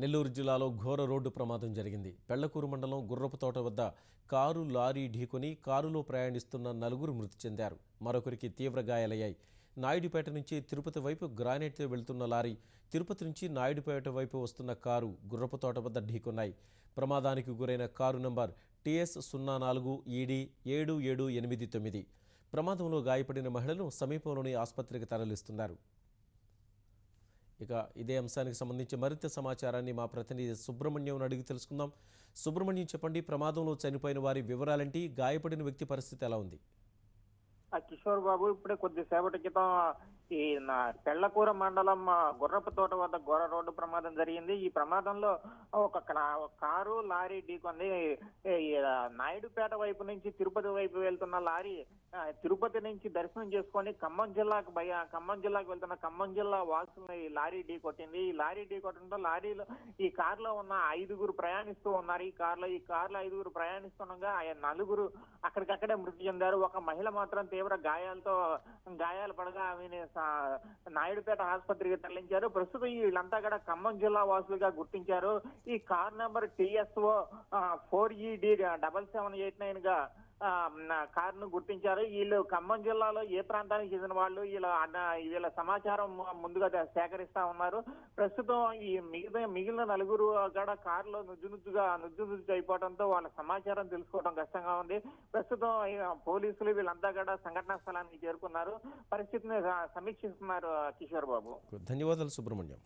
నెల్లూరు జిల్లాలో ఘోర రోడ్డు ప్రమాదం జరిగింది. పెళ్ళకూరు మండలం గుర్రపు తోట వద్ద కారు లారీ ఢీకొని కారులో ప్రయాణిస్తున్న నలుగురు మృతి చెందారు. మరొకరికి తీవ్ర గాయాలయ్యాయి. నాయుడుపేట నుంచి తిరుపతి వైపు గ్రానైట్తో వెళ్తున్న లారీ తిరుపతి నుంచి నాయుడుపేట వైపు వస్తున్న కారు గుర్రపు తోట వద్ద ఢీకొన్నాయి. ప్రమాదానికి గురైన కారు నంబర్ టీఎస్ సున్నా నాలుగు ఈడీ ఏడు ఏడు ఎనిమిది తొమ్మిది. ప్రమాదంలో గాయపడిన మహిళను సమీపంలోని ఆసుపత్రికి తరలిస్తున్నారు. ఇక ఇదే అంశానికి సంబంధించి మరింత సమాచారాన్ని మా ప్రతినిధి సుబ్రహ్మణ్యం అడిగి తెలుసుకుందాం. సుబ్రహ్మణ్యం చెప్పండి ప్రమాదంలో చనిపోయిన వారి వివరాలేంటి? గాయపడిన వ్యక్తి పరిస్థితి ఎలా ఉంది? ఆ కిషోర్ బాబు ఇప్పుడే కొద్దిసేపటి క్రితం ఈ నా పెళ్ళకూర మండలం గుర్రపు తోట వద్ద ఘోర రోడ్డు ప్రమాదం జరిగింది. ఈ ప్రమాదంలో ఒక కారు లారీ ఢీకొంది. నాయుడుపేట వైపు నుంచి తిరుపతి వైపు వెళ్తున్న లారీ తిరుపతి నుంచి దర్శనం చేసుకొని ఖమ్మం జిల్లాకు భయ ఖమ్మం జిల్లాకు వెళ్తున్న ఖమ్మం జిల్లా వాసుల్ని ఈ లారీ ఢీ కొట్టింది ఈ లారీ ఢీ కొట్టడంతో లారీలో ఈ కారులో ఉన్న ఐదుగురు ప్రయాణిస్తూ ఉన్నారు. ఈ కారులో ఈ కారులో ఐదుగురు ప్రయాణిస్తుండగా ఆయన నలుగురు అక్కడికక్కడే మృతి చెందారు. ఒక మహిళ మాత్రం తీవ్ర గాయాలతో గాయాలు పడగా ఆమెని నాయుడుపేట ఆసుపత్రికి తరలించారు. ప్రస్తుతం వీళ్ళంతా కూడా ఖమ్మం జిల్లా వాసులుగా గుర్తించారు. ఈ car number TSO four ED double seven eight నైన్గా కారును గుర్తించారు. వీళ్ళు ఖమ్మం జిల్లాలో ఏ ప్రాంతానికి చెందిన వాళ్ళు వీళ్ళ వీళ్ళ సమాచారం ముందుగా సేకరిస్తా ఉన్నారు. ప్రస్తుతం ఈ మిగతా మిగిలిన నలుగురు కూడా కారులో నుజ్జు నుజ్జుగా నుజ్జు నుజ్జు అయిపోవడంతో వాళ్ళ సమాచారం తెలుసుకోవడం కష్టంగా ఉంది. ప్రస్తుతం పోలీసులు వీళ్ళంతా కూడా సంఘటనా స్థలానికి చేరుకున్నారు. పరిస్థితిని సమీక్షిస్తున్నారు కిషోర్ బాబు. ధన్యవాదాలు సుబ్రహ్మణ్యం.